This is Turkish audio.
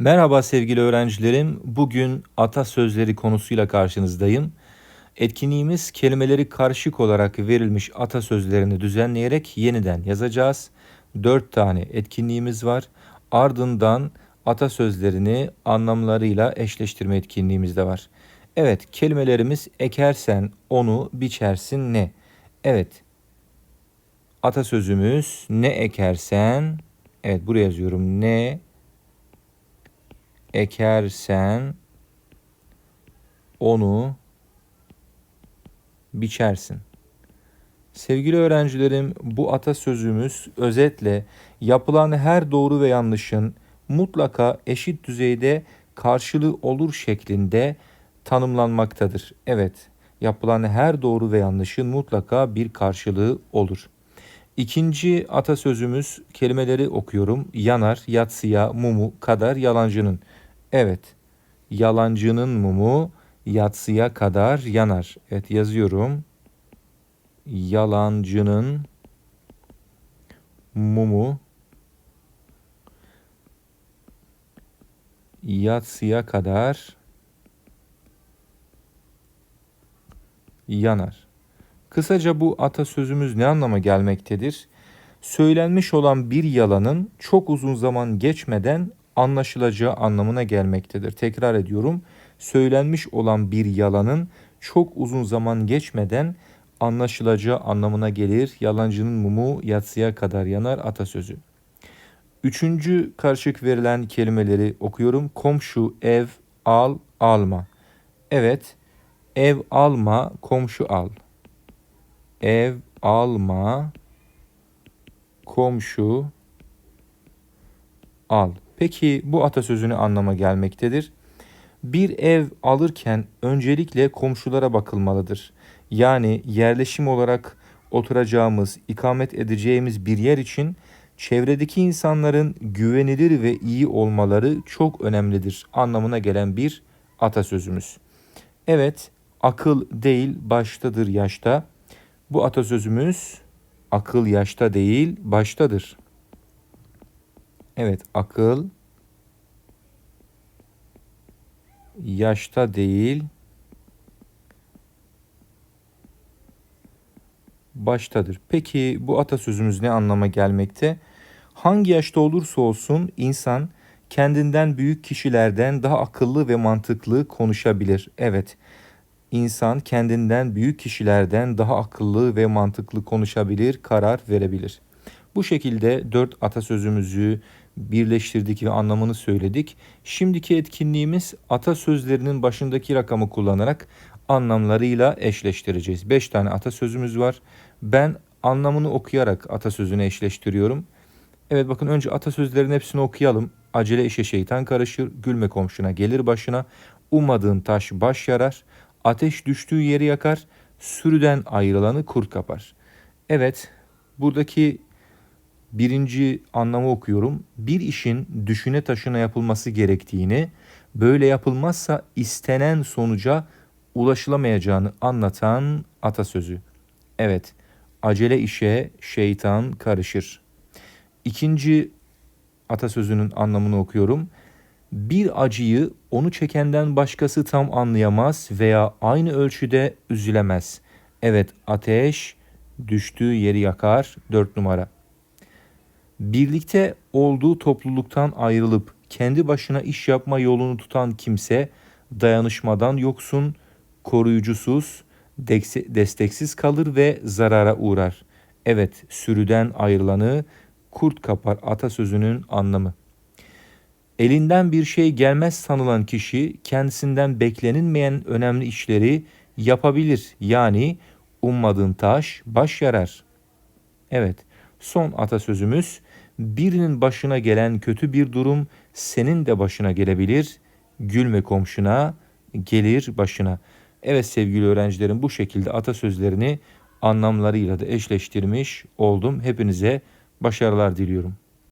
Merhaba sevgili öğrencilerim. Bugün atasözleri konusuyla karşınızdayım. Etkinliğimiz kelimeleri karışık olarak verilmiş atasözlerini düzenleyerek yeniden yazacağız. Dört tane etkinliğimiz var. Ardından atasözlerini anlamlarıyla eşleştirme etkinliğimiz de var. Evet, kelimelerimiz ekersen onu biçersin ne? Evet. Atasözümüz ne ekersen Evet buraya yazıyorum. Ne ekersen onu biçersin. Sevgili öğrencilerim, bu atasözümüz özetle yapılan her doğru ve yanlışın mutlaka eşit düzeyde karşılığı olur şeklinde tanımlanmaktadır. Evet, yapılan her doğru ve yanlışın mutlaka bir karşılığı olur. İkinci atasözümüz kelimeleri okuyorum. Yanar, yatsıya, mumu kadar yalancının. Evet, yalancının mumu yatsıya kadar yanar. Evet yazıyorum. Yalancının mumu yatsıya kadar yanar. Kısaca bu atasözümüz ne anlama gelmektedir? Söylenmiş olan bir yalanın çok uzun zaman geçmeden anlaşılacağı anlamına gelmektedir. Tekrar ediyorum. Söylenmiş olan bir yalanın çok uzun zaman geçmeden anlaşılacağı anlamına gelir. Yalancının mumu yatsıya kadar yanar atasözü. Üçüncü karşılık verilen kelimeleri okuyorum. Komşu, ev, al, alma. Evet, ev alma, komşu al ev alma, komşu al. Peki bu atasözünü anlama gelmektedir. Bir ev alırken öncelikle komşulara bakılmalıdır. Yani yerleşim olarak oturacağımız, ikamet edeceğimiz bir yer için çevredeki insanların güvenilir ve iyi olmaları çok önemlidir anlamına gelen bir atasözümüz. Evet, akıl değil baştadır yaşta. Bu atasözümüz akıl yaşta değil baştadır. Evet akıl yaşta değil baştadır. Peki bu atasözümüz ne anlama gelmekte? Hangi yaşta olursa olsun insan kendinden büyük kişilerden daha akıllı ve mantıklı konuşabilir. Evet insan kendinden büyük kişilerden daha akıllı ve mantıklı konuşabilir, karar verebilir. Bu şekilde dört atasözümüzü birleştirdik ve anlamını söyledik. Şimdiki etkinliğimiz atasözlerinin başındaki rakamı kullanarak anlamlarıyla eşleştireceğiz. Beş tane atasözümüz var. Ben anlamını okuyarak atasözünü eşleştiriyorum. Evet bakın önce atasözlerin hepsini okuyalım. Acele işe şeytan karışır, gülme komşuna gelir başına, ummadığın taş baş yarar, Ateş düştüğü yeri yakar, sürüden ayrılanı kurt kapar. Evet, buradaki birinci anlamı okuyorum. Bir işin düşüne taşına yapılması gerektiğini, böyle yapılmazsa istenen sonuca ulaşılamayacağını anlatan atasözü. Evet, acele işe şeytan karışır. İkinci atasözünün anlamını okuyorum. Bir acıyı onu çekenden başkası tam anlayamaz veya aynı ölçüde üzülemez. Evet ateş düştüğü yeri yakar. 4 numara. Birlikte olduğu topluluktan ayrılıp kendi başına iş yapma yolunu tutan kimse dayanışmadan yoksun, koruyucusuz, desteksiz kalır ve zarara uğrar. Evet, sürüden ayrılanı kurt kapar atasözünün anlamı. Elinden bir şey gelmez sanılan kişi kendisinden beklenilmeyen önemli işleri yapabilir. Yani ummadığın taş baş yarar. Evet, son atasözümüz birinin başına gelen kötü bir durum senin de başına gelebilir. Gülme komşuna, gelir başına. Evet sevgili öğrencilerim bu şekilde atasözlerini anlamlarıyla da eşleştirmiş oldum. Hepinize başarılar diliyorum.